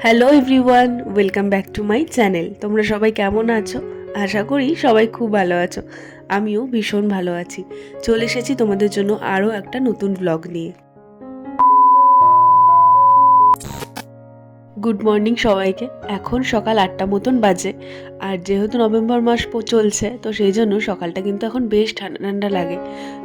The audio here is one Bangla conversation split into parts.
Hello everyone welcome back to my channel তোমরা সবাই কেমন আছো? আশা করি সবাই খুব ভালো আছো। আমিও ভীষণ ভালো আছি। চলে এসেছি তোমাদের জন্য আরও একটা নতুন ব্লগ নিয়ে। গুড মর্নিং সবাইকে। এখন সকাল আটটা মতন বাজে। আর যেহেতু নভেম্বর মাস চলছে, তো সেই জন্য সকালটা কিন্তু এখন বেশ ঠান্ডা ঠান্ডা লাগে।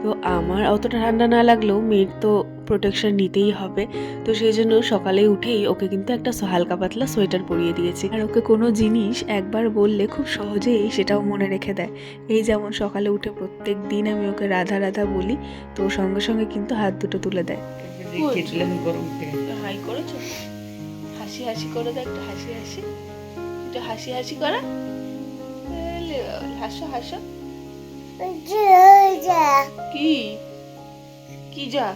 তো আমার অতটা ঠান্ডা না লাগলেও মেয়ের তো প্রোটেকশন নিতেই হবে। তো সেই জন্য সকালে উঠেই ওকে কিন্তু একটা হালকা পাতলা সোয়েটার পরিয়ে দিয়েছি। আর ওকে কোনো জিনিস একবার বললে খুব সহজেই সেটাও মনে রেখে দেয়। এই যেমন সকালে উঠে প্রত্যেক দিন আমি ওকে রাধা রাধা বলি, তো সঙ্গে সঙ্গে কিন্তু হাত দুটো তুলে দেয়। গরম হাসি হাসি করে দাও একটু হাসি হাসি একটু হাসি হাসি করা হাসো হাসো। কি? কি যা?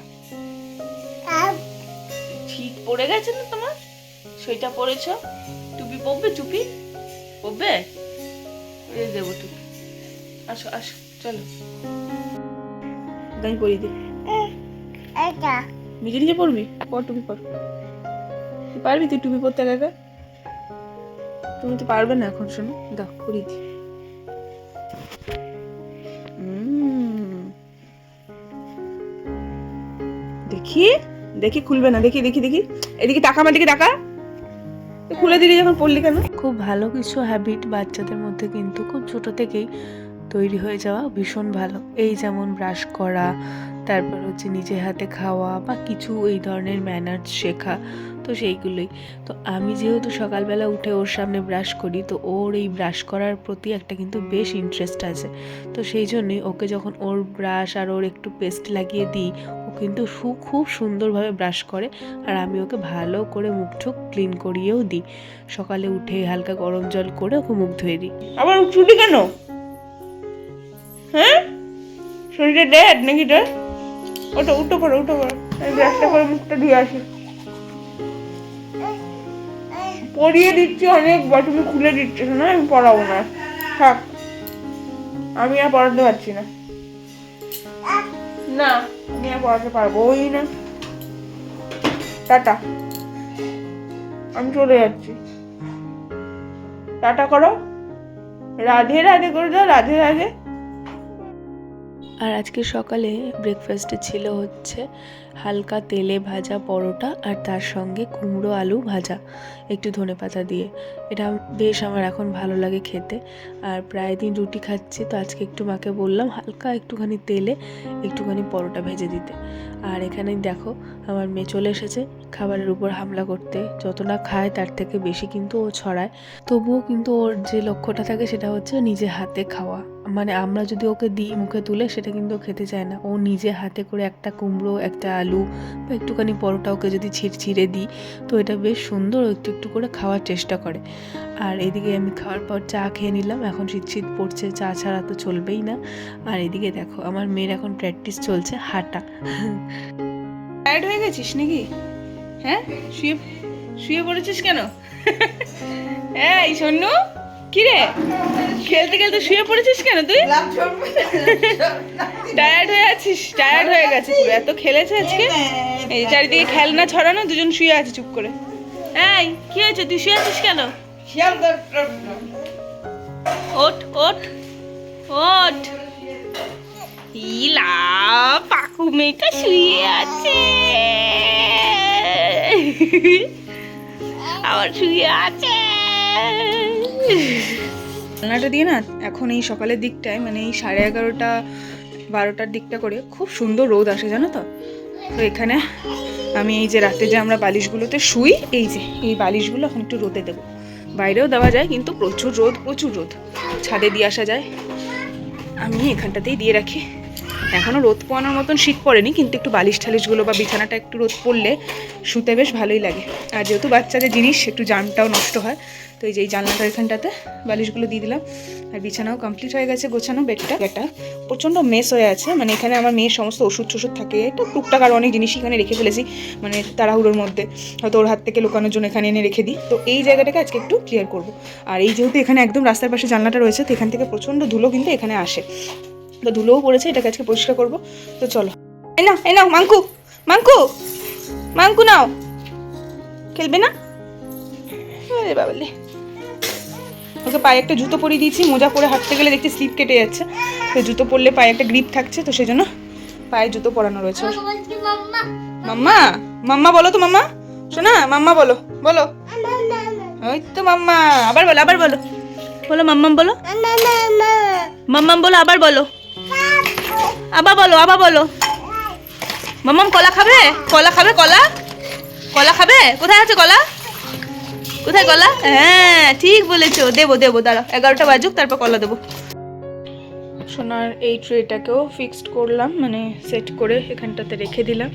শীত পড়ে গেছে না তোমার? সেটা পরেছ? টুপি পরবে টুপি? পরবে? দেবো টুপি। আসো আসো চলো। আমি পরিয়ে দিই। নিজে নিজে পড়বি পর টুপি পর। তুই পারবি তুই টুপি পরতে একা? তুমি তো পারবে না এখন, শোনো। দাও, পরিয়ে দিই। দেখি দেখি খুলবে না, দেখি দেখি দেখি। এদিকে টাকা, আমার দিকে টাকা। খুলে দিলি যখন পড়লি কেন? খুব ভালো কিছু হ্যাবিট বাচ্চাদের মধ্যে কিন্তু খুব ছোট থেকেই তৈরি হয়ে যাওয়া ভীষণ ভালো। এই যেমন ব্রাশ করা, তারপর হচ্ছে নিজে হাতে খাওয়া বা কিছু এই ধরনের ম্যানার্স শেখা। তো সেইগুলোই। তো আমি যেহেতু সকালবেলা উঠে ওর সামনে ব্রাশ করি, তো ওর এই ব্রাশ করার প্রতি একটা কিন্তু বেশ ইন্টারেস্ট আছে। তো সেই জন্যই ওকে যখন ওর ব্রাশ আর ওর একটু পেস্ট লাগিয়ে দিই, ও কিন্তু খুব সুন্দরভাবে ব্রাশ করে আর আমি ওকে ভালো করে মুখ ঠুক ক্লিন করিয়েও দিই। সকালে উঠে হালকা গরম জল করে ওকে মুখ ধুয়ে দিই। আবার উঠলি কেন? হ্যাঁ? শরীরে ড্যাড নাকি তোর? ওটা উঠো করো উঠো করো আমি ব্রাশটা করে মুখটা ধুয়ে আসি। পরিয়ে দিচ্ছি অনেকবার তুমি খুলে দিচ্ছ না আমি পড়াবো না। থাক। আমি আর পড়াতে পারছি না। না, আমি আর পড়াতে পারব ওই না। টাটা। আমি চলে যাচ্ছি। টাটা করো। রাধে রাধে করে দাও, রাধে রাধে। আর আজকে সকালে ব্রেকফাস্টে ছিল হচ্ছে হালকা তেলে ভাজা পরোটা আর তার সঙ্গে কুমড়ো আলু ভাজা, একটু ধনেপাতা দিয়ে। এটা বেশ আমার এখন ভালো লাগে খেতে। আর প্রায় দিন রুটি খাচ্ছি, তো আজকে একটু মাকে বললাম হালকা একটুখানি তেলে একটুখানি পরোটা ভেজে দিতে। আর এখানে দেখো আমার মেয়ে চলে এসেছে খাবারের উপর হামলা করতে। যত না খায় তার থেকে বেশি কিন্তু ও ছড়ায়। তবুও কিন্তু ওর যে লক্ষ্যটা থাকে সেটা হচ্ছে নিজে হাতে খাওয়া। মানে আমরা যদি ওকে দিই মুখে তুলে, সেটা কিন্তু খেতে চায় না। ও নিজে হাতে করে একটা কুমড়ো, একটা আলু বা একটুখানি পরোটা ওকে যদি ছিঁড়ে দিই, তো এটা বেশ সুন্দর একটু একটু করে খাওয়ার চেষ্টা করে। আর এদিকে আমি খাওয়ার পর চা খেয়ে নিলাম, এখন শীত শীত পড়ছে, চা ছাড়া তো চলবেই না। আর এদিকে দেখো, আমার মেয়ের এখন প্র্যাকটিস চলছে হাঁটা। টায়ার্ড হয়ে গেছিস নাকি? হ্যাঁ? শুয়ে শুয়ে পড়েছিস কেন? হ্যাঁ এই, সন্নু? কি রে খেলতে খেলতে শুয়ে পড়েছিস কেন তুই? টায়ার্ড হয়ে আছিস টায়ার্ড হয়ে গেছে পুরো এত খেলেছে আজকে? এই চারিদিকে খেলনা ছড়ানো দুজন শুয়ে আছে চুপ করে। এই কি হয়েছে? তুই শুয়ে আছিস কেন? ওঠ ওঠ ওঠ। ইলা পাকু মেয়েটা শুয়ে আছে। আবার শুয়ে আছে। জানলাটা দিয়ে না এখন এই সকালের দিকটায় মানে এই সাড়ে এগারোটা, বারোটার দিকটা করে খুব সুন্দর রোদ আসে, জানো তো? তো এখানে আমি এই যে রাতে যে আমরা বালিশগুলোতে শুই, এই যে, এই বালিশগুলো এখন একটু রোদে দেবো। বাইরেও দেওয়া যায়, কিন্তু প্রচুর রোদ প্রচুর রোদ। ছাদে দিয়ে আসা যায়। আমি এখানটাতেই দিয়ে রাখি। এখনও রোদ পোয়ানোর মতন শীত পড়েনি, কিন্তু একটু বালিশ ঠালিশগুলো বা বিছানাটা একটু রোদ পড়লে শুতে বেশ ভালোই লাগে। আর যেহেতু বাচ্চাদের জিনিস, একটু জামটাও নষ্ট হয়, তো এই যে এই জানলাটা এখানটাতে বালিশগুলো দিয়ে দিলাম। আর বিছানাও কমপ্লিট হয়ে গেছে, গোছানো বেডটা। এটা প্রচণ্ড মেস হয়ে আছে মানে এখানে আমার মেয়ের সমস্ত ওষুধ টষুধ থাকে। একটু টুকটাক আর অনেক জিনিস এখানে রেখে ফেলেছি মানে তাড়াহুড়োর মধ্যে। হয়তো ওর হাত থেকে লুকানোর জন্য এখানে এনে রেখে দিই। তো এই জায়গাটাকে আজকে একটু ক্লিয়ার করব। আর এই যেহেতু এখানে একদম রাস্তার পাশে জানলাটা রয়েছে, তো এখান থেকে প্রচণ্ড ধুলো কিন্তু এখানে আসে। তো ধুলোও পড়েছে এটাকে আজকে পরিষ্কার করব। তো চলো। এই নাও এই নাও মাঙ্কু মাঙ্কু মাঙ্কু নাও। খেলবে না? আরে বাবালে ওকে পায়ে একটা জুতো পরিয়ে দিয়েছি মোজা পরে হাঁটতে গেলে দেখছি স্লিপ কেটে যাচ্ছে। তো জুতো পরলে পায়ে একটা গ্রিপ থাকছে তো সেজন্য পায়ে জুতো পরানো রয়েছে। ওর। মাম্মা। মাম্মা? বলো তো মাম্মা। শোনা মাম্মা বলো বলো। ওই তো মাম্মা আবার বলো আবার বলো। বলো মাম্মাম বলো। মাম্মাম বলো আবার বলো। আবার বলো আবার বলো। মাম্মাম কলা খাবে? কলা খাবে, কলা? কলা খাবে? কোথায় আছে কলা? কোথায় কলা? হ্যাঁ ঠিক বলেছ। দেবো দেবো দাঁড়া এগারোটা বাজুক, তারপর কলা দেবো। সোনার এই ট্রেটাকেও ফিক্সড করলাম মানে সেট করে এখানটাতে রেখে দিলাম।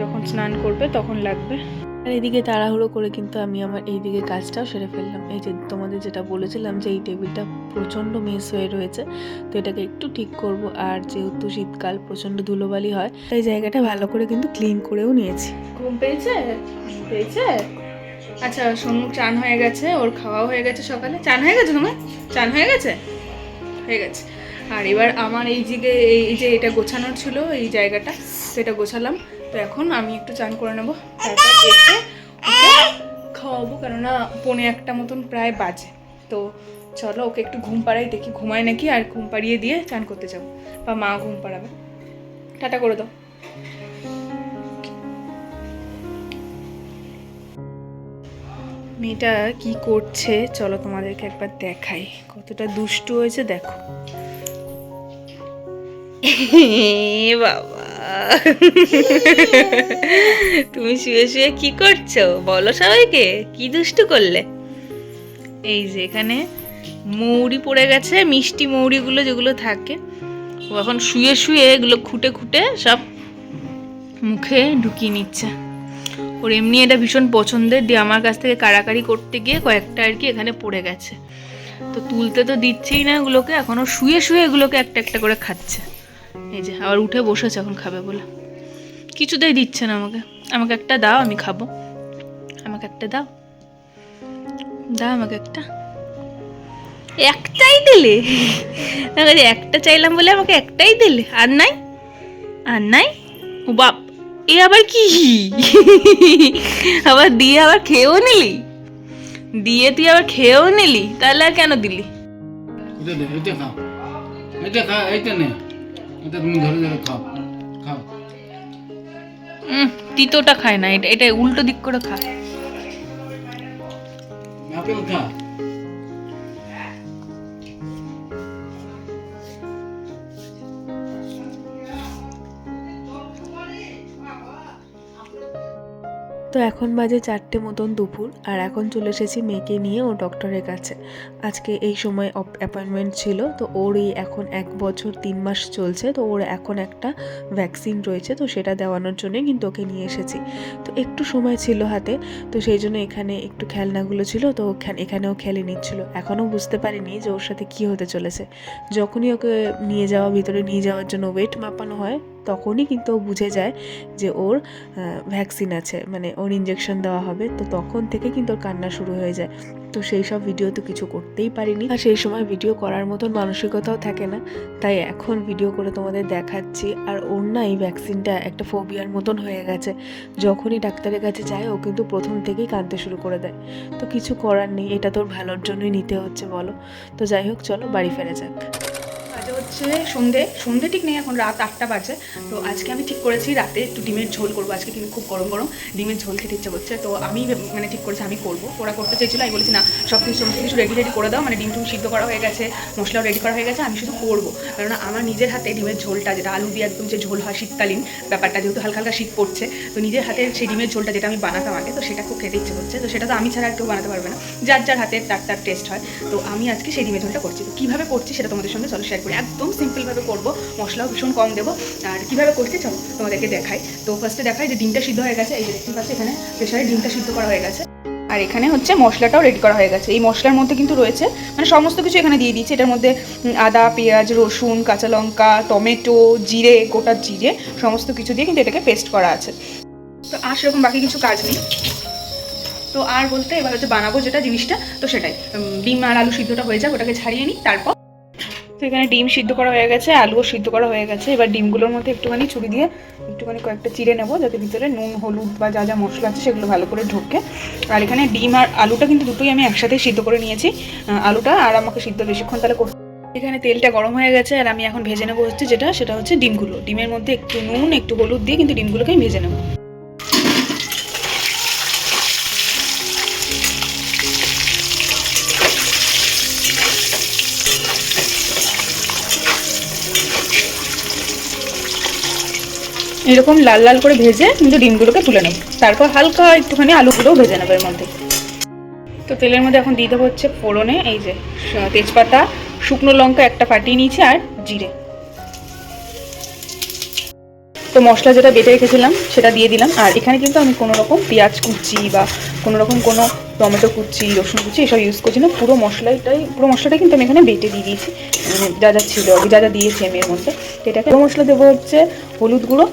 যখন স্নান করবে, তখন লাগবে। আর এদিকে তাড়াহুড়ো করে কিন্তু আমি আমার এইদিকে কাজটাও সেরে ফেললাম। এই যে তোমাদের যেটা বলেছিলাম যে এই টেবিলটা প্রচণ্ড মেস হয়ে রয়েছে, তো এটাকে একটু ঠিক করব। আর যেহেতু শীতকাল, প্রচণ্ড ধুলোবালি হয়, তাই জায়গাটা ভালো করে কিন্তু ক্লিন করেও নিয়েছি। ঘুম পেয়েছে? পেয়েছে? আচ্ছা সোনু চান হয়ে গেছে, ওর খাওয়াও হয়ে গেছে সকালে। চান হয়ে গেছে তোমার? চান হয়ে গেছে? হয়ে গেছে। আর এবার আমার এই যে এই যে এটা গোছানোর ছিল, এই জায়গাটা এটা গোছালাম। তো এখন আমি একটু চান করে নেব। তারপর ওকে খাওয়াবো, কেননা পনে একটা মতন প্রায় বাজে। তো চলো ওকে একটু ঘুম পাড়াই, দেখি ঘুমায় নাকি, আর ঘুম পাড়িয়ে দিয়ে চান করতে যাব। বা মা ঘুম পাড়াবে। টাটা করে দাও। মেয়েটা কি করছে? চলো তোমাদেরকে একবার দেখাই। কতটা দুষ্টু হয়েছে, দেখো। বাবা। তুমি শুয়ে শুয়ে কি করছ? বলো সবাইকে, কি দুষ্টু করলে? এই যে এখানে মৌরি পড়ে গেছে, মিষ্টি মৌরিগুলো যেগুলো থাকে, ও এখন শুয়ে শুয়ে এগুলো খুঁটে খুঁটে সব মুখে ঢুকিয়ে নিচ্ছে। ওর এমনি এটা ভীষণ পছন্দের, দিয়ে আমার কাছ থেকে কাড়াকাড়ি করতে গিয়ে কয়েকটা আর কি এখানে পড়ে গেছে। তো তুলতে তো দিচ্ছেই না এগুলোকে এখন ও শুয়ে শুয়ে এগুলোকে একটা একটা করে খাচ্ছে। এই যে, আবার উঠে বসেছে এখন খাবে বলে। কিছুতেই দিচ্ছে না আমাকে। আমাকে একটা দাও, আমি খাব। আমাকে একটা দাও। দাও আমাকে একটা। একটাই দিলে? একটা চাইলাম বলে আমাকে একটাই দিলে? আর নাই? আর নাই? ও বাপ, এ আবার কি? আবার দিয়ে আবার খেয়েও নিলি? দিয়ে তুই আবার খেয়েও নিলি? তাহলে আর কেন দিলি? এটা খাও এটা খা। এইটা নে। এটা তুমি ধরে ধরে খাও। খাও। তিতোটা খায় না এটা এটা উল্টো দিক করে খায়। আপেল খা। তো এখন বাজে চারটে মতন দুপুর, আর এখন চলে এসেছি মেয়েকে নিয়ে ও ডক্টরের কাছে। আজকে এই সময় অ্যাপয়েন্টমেন্ট ছিল, তো ওর এই এখন এক বছর তিন মাস চলছে, তো ওর এখন একটা ভ্যাকসিন রয়েছে, তো সেটা দেওয়ানোর জন্যই কিন্তু ওকে নিয়ে এসেছি। তো একটু সময় ছিল হাতে, তো সেই জন্য এখানে একটু খেলনাগুলো ছিল, তো এখানেও খেলে নিচ্ছিল। এখনও বুঝতে পারিনি যে ওর সাথে কী হতে চলেছে। যখনই ওকে নিয়ে যাওয়া, ভিতরে নিয়ে যাওয়ার জন্য ওয়েট মাপানো হয় তখনই কিন্তু ও বুঝে যায় যে ওর ভ্যাকসিন আছে মানে ওর ইঞ্জেকশন দেওয়া হবে। তো তখন থেকে কিন্তু ওর কান্না শুরু হয়ে যায়। তো সেই সব ভিডিও তো কিছু করতেই পারিনি। আর সেই সময় ভিডিও করার মতন মানসিকতাও থাকে না। তাই এখন ভিডিও করে তোমাদের দেখাচ্ছি। আর ওর না এই ভ্যাকসিনটা একটা ফোবিয়ার মতন হয়ে গেছে। যখনই ডাক্তারের কাছে যায়, ও কিন্তু প্রথম থেকেই কাঁদতে শুরু করে দেয়। তো কিছু করার নেই, এটা তোর ভালোর জন্যই নিতে হচ্ছে, বলো। তো যাই হোক, চলো, বাড়ি ফেরা যাক। বাজে হচ্ছে সন্ধে। সন্ধে ঠিক নেই, এখন রাত আটটা বাজে। তো আজকে আমি ঠিক করেছি, রাতে একটু ডিমের ঝোল করব। আজকে কিন্তু খুব গরম গরম, ডিমের ঝোল খেতে ইচ্ছে করছে। তো আমি মানে ঠিক করেছি, আমি করব। ওরা করতে চেয়েছিল, আমি বলেছি, না, সব কিছু সমস্ত কিছু রেডি রেডি করে দাও। মানে ডিম টুম সিদ্ধ করা হয়ে গেছে, মশলাও রেডি করা হয়ে গেছে, আমি শুধু করব। কারণ আমার নিজের হাতে ডিমের ঝোলটা, যেটা আলু দিয়ে একদম যে ঝোল হয় শীতকালীন, ব্যাপারটা যেহেতু হালকা হালকা শীত পড়ছে, তো নিজের হাতে সেই ডিমের ঝোলটা যেটা আমি বানাতাম আগে, তো সেটা খুব খেতে ইচ্ছে করছে। তো সেটা তো আমি ছাড়া আর কেউ বানাতে পারবে না। যার যার হাতে তার তার টেস্ট হয়। তো আমি আজকে সেই ডিমের ঝোলটা করছি। তো কীভাবে করছি সেটা তোমাদের সঙ্গে চলো শেয়ার করি। একদম সিম্পলভাবে করব। মশলাও ভীষণ কম দেবো। আর কীভাবে করছি চলো তোমাদেরকে দেখাই। তো ফার্স্টে দেখাই যে ডিমটা সিদ্ধ হয়ে গেছে। এই যে দেখতে পাচ্ছি এখানে প্রেশারে ডিমটা সিদ্ধ করা হয়ে গেছে। আর এখানে হচ্ছে মশলাটাও রেডি করা হয়ে গেছে। এই মশলার মধ্যে কিন্তু রয়েছে মানে সমস্ত কিছু এখানে দিয়ে দিয়েছি। এটার মধ্যে আদা, পেঁয়াজ, রসুন, কাঁচা লঙ্কা, টমেটো, জিরে, গোটা জিরে সমস্ত কিছু দিয়ে কিন্তু এটাকে পেস্ট করা আছে। তো আর সেরকম বাকি কিছু কাজ নেই। তো আর বলতে এবার হচ্ছে বানাবো যেটা জিনিসটা, তো সেটাই। ডিম আর আলু সিদ্ধটা হয়ে যাক, ওটাকে ছাড়িয়ে নিই, তারপর এখানে ডিম সিদ্ধ করা হয়ে গেছে, আলুও সিদ্ধ করা হয়ে গেছে। এবার ডিমগুলোর মধ্যে একটুখানি ছুরি দিয়ে একটুখানি কয়েকটা চিড়ে নেব, যাতে ভিতরে নুন, হলুদ বা যা যা মশলা আছে সেগুলো ভালো করে ঢোকে। আর এখানে ডিম আর আলুটা কিন্তু দুটোই আমি একসাথে সিদ্ধ করে নিয়েছি। আলুটা আর আমাকে সিদ্ধ বেশিক্ষণ তাহলে করতে এখানে তেলটা গরম হয়ে গেছে, আর আমি এখন ভেজে নেব হচ্ছে যেটা, সেটা হচ্ছে ডিমগুলো। ডিমের মধ্যে একটু নুন, একটু হলুদ দিয়ে কিন্তু ডিমগুলোকে আমি ভেজে নেব। এরকম লাল লাল করে ভেজে কিন্তু ডিমগুলোকে তুলে নেব। তারপর হালকা একটুখানি আলুগুলোও ভেজে নেব এর মধ্যে। তো তেলের মধ্যে এখন দিয়ে দেবো হচ্ছে ফোড়নে, এই যে তেজপাতা, শুকনো লঙ্কা একটা ফাটিয়ে নিয়েছি আর জিরে। তো মশলা যেটা বেটে রেখেছিলাম সেটা দিয়ে দিলাম। আর এখানে কিন্তু আমি কোনো রকম পেঁয়াজ কুচি বা কোনো রকম কোনো টমেটো কুচি, রসুন কুচি এসব ইউজ করছি না। পুরো মশলাটাই পুরো মশলাটাই কিন্তু আমি এখানে বেটে দিয়ে দিয়েছি। মানে যা যা ছিল, যা যা দিয়েছি আমি এর মধ্যে। এটাকে মশলা দেবো হচ্ছে হলুদ গুঁড়ো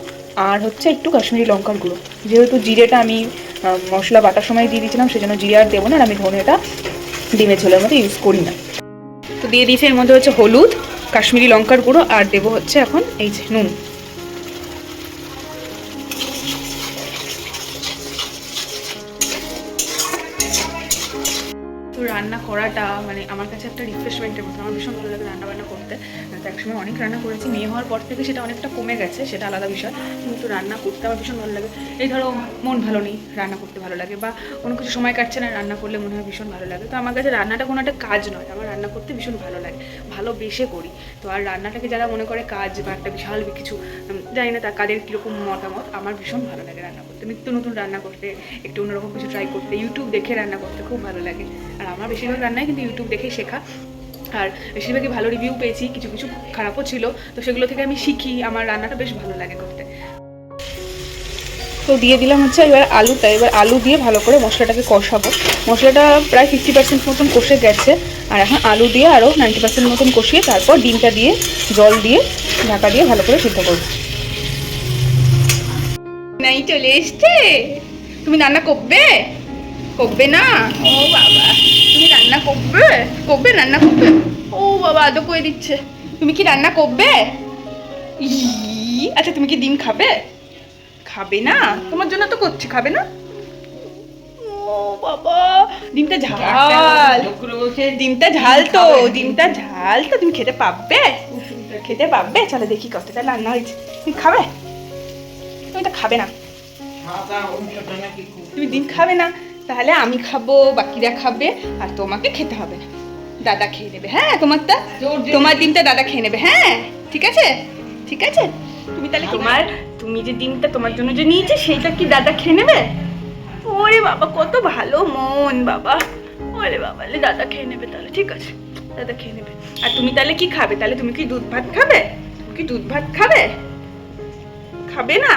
আর হচ্ছে একটু কাশ্মীরি লঙ্কার গুঁড়ো। যেহেতু জিরেটা আমি মশলা বাটার সময় দিয়ে দিয়েছিলাম, সেজন্য জিরে আর দেবো না, আর আমি ধনেটা ডিমের ঝোলের মধ্যে ইউজ করি না। তো দিয়ে দিয়েছি এর মধ্যে হচ্ছে হলুদ, কাশ্মীরি লঙ্কার গুঁড়ো, আর দেবো হচ্ছে এখন এই যে নুন। রান্না করাটা মানে আমার কাছে একটা রিফ্রেশমেন্টের মতো, আমার ভীষণ ভালো লাগে রান্না বান্না করতে। তো একসময় অনেক রান্না করেছি, মেয়ে হওয়ার পর থেকে সেটা অনেকটা কমে গেছে, সেটা আলাদা বিষয়। কিন্তু রান্না করতে আমার ভীষণ ভালো লাগে। এই ধরো, মন ভালো নেই রান্না করতে ভালো লাগে বা কোনো কিছু সময় কাটছে না রান্না করলে মনে হয় ভীষণ ভালো লাগে। তো আমার কাছে রান্নাটা কোনো একটা কাজ নয়, আমার রান্না করতে ভীষণ ভালো লাগে, ভালোবেসে করি। তো আর রান্নাটাকে যারা মনে করে কাজ বা একটা বিশাল কিছু জানি না তার কাদের কীরকম মতামত, আমার ভীষণ ভালো লাগে রান্না করতে। নিত্য নতুন রান্না করতে, একটু অন্যরকম কিছু ট্রাই করতে ইউটিউব দেখে রান্না করতে খুব ভালো লাগে। আর আমার বেশিরভাগ রান্নাই কিন্তু ইউটিউব দেখে শেখা। আর বেশিরভাগই ভালো রিভিউ পেয়েছি, কিছু কিছু খারাপও ছিল। তো সেগুলো থেকে আমি শিখি, আমার রান্নাটা বেশ ভালো লাগে করতে। তো দিয়ে দিলাম হচ্ছে এবার আলুটা, এবার আলু দিয়ে ভালো করে মশলাটাকে কষাবো। মশলাটা প্রায় ফিফটি পার্সেন্ট মতন কষে গেছে। আর এখন আলু দিয়ে আরও নাইনটি পার্সেন্ট মতন কষিয়ে তারপর ডিমটা দিয়ে জল দিয়ে ঢাকা দিয়ে ভালো করে সিদ্ধ করব। নাই চলে এসছে? তুমি রান্না করবে? করবে না? ও বাবা তুমি রান্না করবে? করবে রান্না করবে? ও বাবা আদৌ করে দিচ্ছে। তুমি কি রান্না করবে? ই আচ্ছা তুমি কি ডিম খাবে? খাবে না? তোমার জন্য তো করছি খাবে না? ও বাবা ডিমটা ঝাল। ডিমটা ঝাল তো ডিমটা ঝাল তো তুমি খেতে পাবে খেতে পারবে? চলো দেখি কতটা রান্না হয়েছে। তুমি খাবে? তো খাবে না। তুমি ডিম খাবে না তাহলে আমি খাব বাকিরা খাবে আর তোমাকে খেতে হবে। না দাদা খেয়ে নেবে হ্যাঁ তোমারটা তোমার ডিমটা দাদা খেয়ে নেবে হ্যাঁ ঠিক আছে? ঠিক আছে? তুমি তাহলে তোমার তুমি যে ডিমটা তোমার জন্য যে নিয়েছে সেইটা কি দাদা খেয়ে নেবে? ওরে বাবা কত ভালো মন বাবা। ওরে বাবা লে দাদা খেয়ে নেবে তাহলে ঠিক আছে। দাদা খেয়ে নেবে। আর তুমি তাহলে কি খাবে? তাহলে তুমি কি দুধ ভাত খাবে? তুমি কি দুধ ভাত খাবে? খাবে না?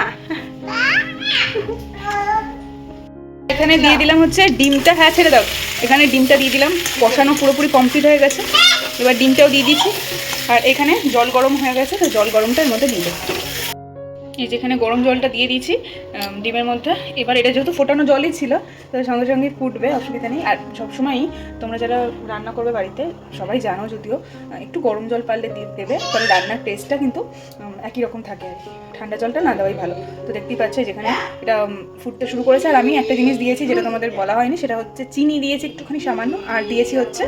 এখানে দিয়ে দিলাম হচ্ছে ডিমটা হ্যাঁ ছেড়ে দাও। এখানে ডিমটা দিয়ে দিলাম। কষানো পুরোপুরি কমপ্লিট হয়ে গেছে। এবার ডিমটাও দিয়ে দিচ্ছি। আর এখানে জল গরম হয়ে গেছে, তো জল গরমটার মধ্যে দিয়ে দেবো। এই যেখানে গরম জলটা দিয়ে দিয়েছি ডিমের মধ্যে। এবার এটা যেহেতু ফোটানো জলই ছিল তো সঙ্গে সঙ্গে ফুটবে, অসুবিধা নেই। আর সবসময়ই তোমরা যারা রান্না করবে বাড়িতে, সবাই জানো যদিও একটু গরম জল পারলে দিয়ে দেবে তাহলে রান্নার টেস্টটা কিন্তু একই রকম থাকে আর কি। ঠান্ডা জলটা না দেওয়াই ভালো। তো দেখতেই পাচ্ছ যেখানে এটা ফুটতে শুরু করেছে। আর আমি একটা জিনিস দিয়েছি যেটা তোমাদের বলা হয়নি, সেটা হচ্ছে চিনি দিয়েছি একটুখানি সামান্য, আর দিয়েছি হচ্ছে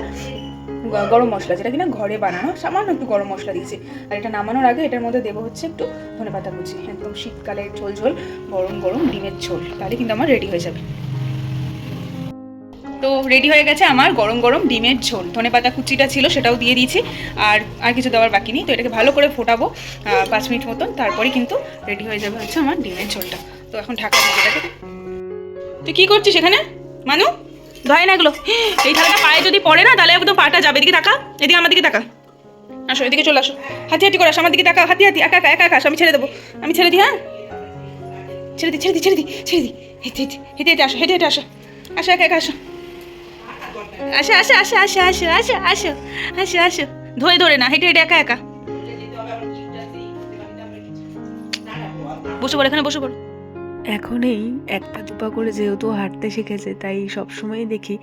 গরম মশলা, যেটা কিনা ঘরে বানানো, সামান্য একটু গরম মশলা দিয়েছি। আর এটা নামানোর আগে এটার মধ্যে দেবো হচ্ছে একটু ধনে পাতা কুচি, একদম শীতকালে ঝোল ঝোল, গরম গরম ডিমের ঝোল, তাহলে কিন্তু আমার রেডি হয়ে যাবে। তো রেডি হয়ে গেছে আমার গরম গরম ডিমের ঝোল। ধনে পাতা কুচিটা ছিল, সেটাও দিয়ে দিয়েছি, আর আর কিছু দেওয়ার বাকি নেই। তো এটাকে ভালো করে ফোটাবো পাঁচ মিনিট মতন তারপরেই কিন্তু রেডি হয়ে যাবে হচ্ছে আমার ডিমের ঝোলটা। তো এখন ঢাকা তুই কি করছিস এখানে? মানু? ধয় না এগুলো। এই থালাটা পায়ে যদি পড়ে না, তাহলে একদম পাটা যাবে। এদিকে তাকা, এদিকে আমার দিকে তাকা। আসো, এদিকে চলে আসো। হাতি হাতি করে আসো, আমার দিকে তাকা হাতি হাতি একা একা একা একা আমি ছেড়ে দেবো। আমি ছেড়ে দিই হ্যাঁ? ছেড়ে দিই ছেড়ে দিই ছেড়ে দিই ছেড়ে দিই। হেঁটে হেঁটে হেঁটে হেঁটে আসো, হেঁটে হেঁটে আসো। আসো, একা একা আসো। আসো আসো আসো আসো আসো আসো আসো আসো আসো। ধরে ধরে না, হেঁটে হেঁটে, একা একা। বসে পড়ো, এখানে বসে পড়ো। এখন এই একটা দুপা করে যেহেতু হাঁটতে শিখেছে, তাই সবসময়ই দেখি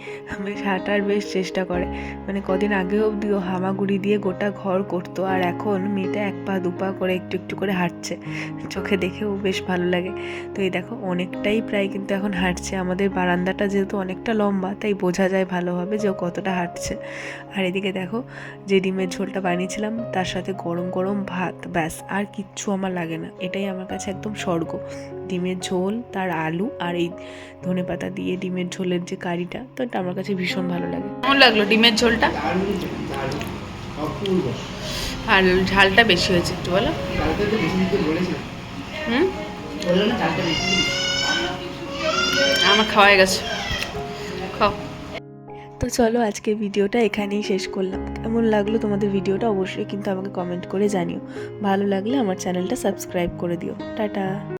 বেশ হাঁটার বেশ চেষ্টা করে। মানে কদিন আগে অবধিও হামাগুড়ি দিয়ে গোটা ঘর করতো, আর এখন মেয়েটা এক পা দুপা করে একটু একটু করে হাঁটছে। চোখে দেখেও বেশ ভালো লাগে। তো এই দেখো, অনেকটাই প্রায় কিন্তু এখন হাঁটছে। আমাদের বারান্দাটা যেহেতু অনেকটা লম্বা, তাই বোঝা যায় ভালোভাবে যে ও কতটা হাঁটছে। আর এদিকে দেখো, যে ডিমের ঝোলটা বানিয়েছিলাম, তার সাথে গরম গরম ভাত, ব্যাস, আর কিচ্ছু আমার লাগে না। এটাই আমার কাছে একদম স্বর্গ। ডিমের ঝোল তার আলু আর এই ধনেপাতা দিয়ে ডিমের ঝোলের যে কারিটা, তো এটা আমার কাছে ভীষণ ভালো লাগে। কেমন লাগল ডিমের ঝোলটা? আর ঝালটা বেশি হয়েছে একটু বলো। আমার খাওয়া হয়ে গেছে। খাও। তো চলো আজকে ভিডিওটা এখানেই শেষ করলাম। কেমন লাগল তোমাদের ভিডিওটা অবশ্যই কিন্তু আমাকে কমেন্ট করে জানিও। ভালো লাগলে আমার চ্যানেলটা সাবস্ক্রাইব করে দিও। টাটা।